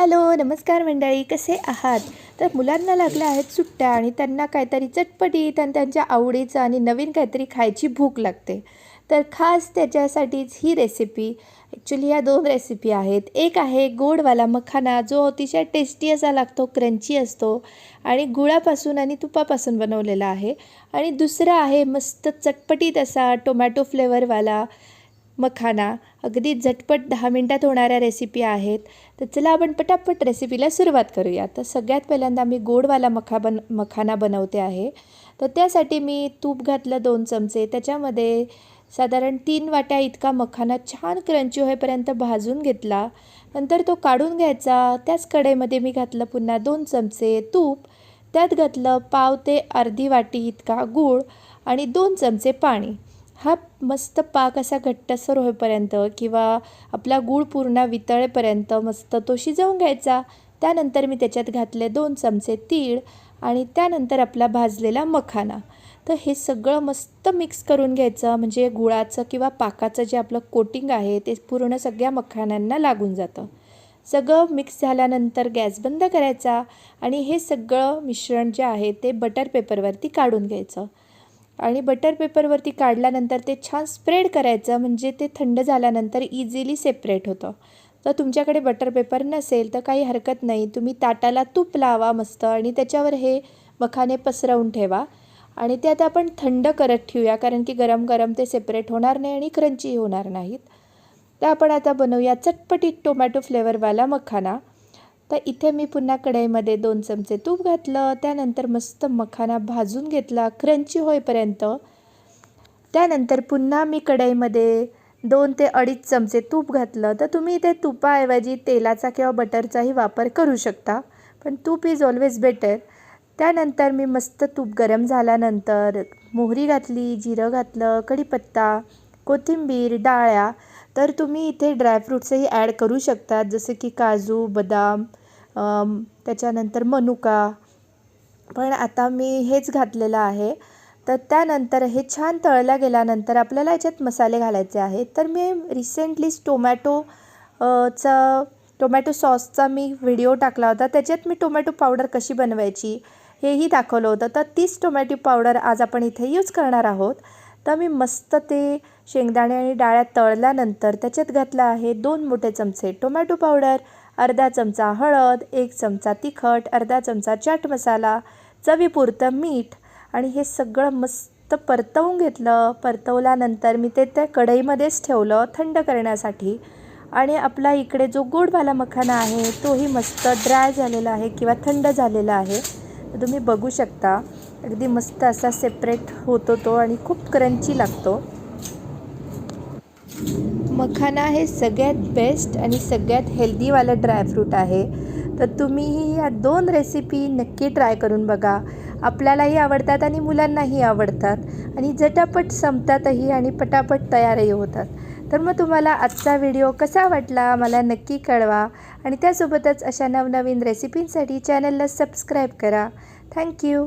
Hello नमस्कार मंडळी कसे आहात? तर मुलांना लागल्या आहेत सुट्ट्या आणि त्यांना काहीतरी चटपटीत आणि त्यांच्या आवडीचं आणि नवीन काहीतरी खायची भूक लागते. तर खास त्याच्यासाठीच ही रेसिपी ॲक्च्युली ह्या दोन रेसिपी आहेत. एक आहे गोडवाला मखाना जो अतिशय टेस्टी असा लागतो क्रंची असतो आणि गुळापासून आणि तुपापासून बनवलेला आहे. आणि दुसरा आहे मस्त चटपटीत असा टोमॅटो फ्लेवरवाला मखाना. अगदी झटपट दहा मिनटात होणाऱ्या रेसिपी आहेत. तर चला आपण पटापट रेसिपीला सुरुवात करूया. तर सगळ्यात पहिल्यांदा मी गोडवाला मखा बन मखाना बनवते आहे. तर त्यासाठी मी तूप घातलं दोन चमचे. त्याच्यामध्ये साधारण तीन वाट्या इतका मखाना छान क्रंची होईपर्यंत भाजून घेतला. नंतर तो काढून घ्यायचा. त्याच कढईमध्ये मी घातलं पुन्हा दोन चमचे तूप. त्यात घातलं पाव ते अर्धी वाटी इतका गूळ आणि दोन चमचे पाणी. हा मस्त पाक असा घट्टसर होईपर्यंत किंवा आपला गूळ पूर्ण वितळेपर्यंत मस्त तो शिजवून घ्यायचा. त्यानंतर मी त्याच्यात घातले दोन चमचे तीळ आणि त्यानंतर आपला भाजलेला मखाना. तर हे सगळं मस्त मिक्स करून घ्यायचं म्हणजे गुळाचं किंवा पाकाचं जे आपलं कोटिंग आहे ते पूर्ण सगळ्या मखाण्यांना लागून जातं. सगळं मिक्स झाल्यानंतर गॅस बंद करायचा आणि हे सगळं मिश्रण जे आहे ते बटर पेपरवरती काढून घ्यायचं. आणि बटर पेपरवरती काढल्यानंतर ते छान स्प्रेड करायचं म्हणजे ते थंड झाल्यानंतर इझिली सेपरेट होतं. तर तुमच्याकडे बटर पेपर नसेल तर काही हरकत नाही. तुम्ही ताटाला तूप लावा मस्त आणि त्याच्यावर हे मखाने पसरवून ठेवा. आणि ते आता आपण थंड करत ठेवूया कारण की गरम गरम ते सेपरेट होणार नाही आणि क्रंची होणार नाहीत. तर आपण आता बनवूया चटपटीत टोमॅटो फ्लेवरवाला मखाना. तर इथे मी पुन्हा कढईमध्ये दोन चमचे तूप घातलं त्यानंतर मस्त मखाना भाजून घेतला क्रंची होईपर्यंत. त्यानंतर पुन्हा मी कढईमध्ये दोन ते अडीच चमचे तूप घातलं. तर तुम्ही इथे तुपाऐवजी तेलाचा किंवा बटरचाही वापर करू शकता पण तूप इज ऑलवेज बेटर त्यानंतर मी मस्त तूप गरम झाल्यानंतर मोहरी घातली जिरं घातलं कढीपत्ता कोथिंबीर डाळ्या. तर तुम्ही इथे ड्रायफ्रूट्सही ॲड करू शकतात जसे की काजू बदाम त्याच्यानंतर मनुका. पण आता मी हेच घातलेलं आहे. तर त्यानंतर हे छान तळल्या गेल्यानंतर आपल्याला याच्यात मसाले घालायचे आहेत. तर मी रिसेंटलीच टोमॅटो चा टोमॅटो सॉसचा मी व्हिडिओ टाकला होता. त्याच्यात मी टोमॅटो पावडर कशी बनवायची हेही दाखवलं होतं. तर तीच टोमॅटो पावडर आज आपण इथे यूज करणार आहोत. तर मी मस्त ते शेंगदाणे आणि डाळ्या तळल्यानंतर त्याच्यात घातलं आहे दोन मोठे चमचे टोमॅटो पावडर अर्धा चमचा हळद एक चमचा तिखट अर्धा चमचा चाट मसाला चवीपुरतं मीठ आणि हे सगळं मस्त परतवून घेतलं. परतवल्यानंतर मी ते त्या कढईमध्येच ठेवलं थंड करण्यासाठी. आणि आपला इकडे जो गोडवाला मखाना आहे तोही मस्त ड्राय झालेला आहे किंवा थंड झालेला आहे. तुम्ही बघू शकता. अगदी मस्त असा सेपरेट होतो तो आणि खूप क्रंची लागतो. मखाना हे सगळ्यात बेस्ट आणि सगळ्यात हेल्दीवालं ड्रायफ्रूट आहे. तर तुम्हीही या दोन रेसिपी नक्की ट्राय करून बघा. आपल्यालाही आवडतात आणि मुलांनाही आवडतात. आणि झटापट संपतातही आणि पटापट तयारही होतात. तर मग तुम्हाला आजचा व्हिडिओ कसा वाटला मला नक्की कळवा. आणि त्यासोबतच अशा नवनवीन रेसिपींसाठी चॅनलला सबस्क्राईब करा. थँक्यू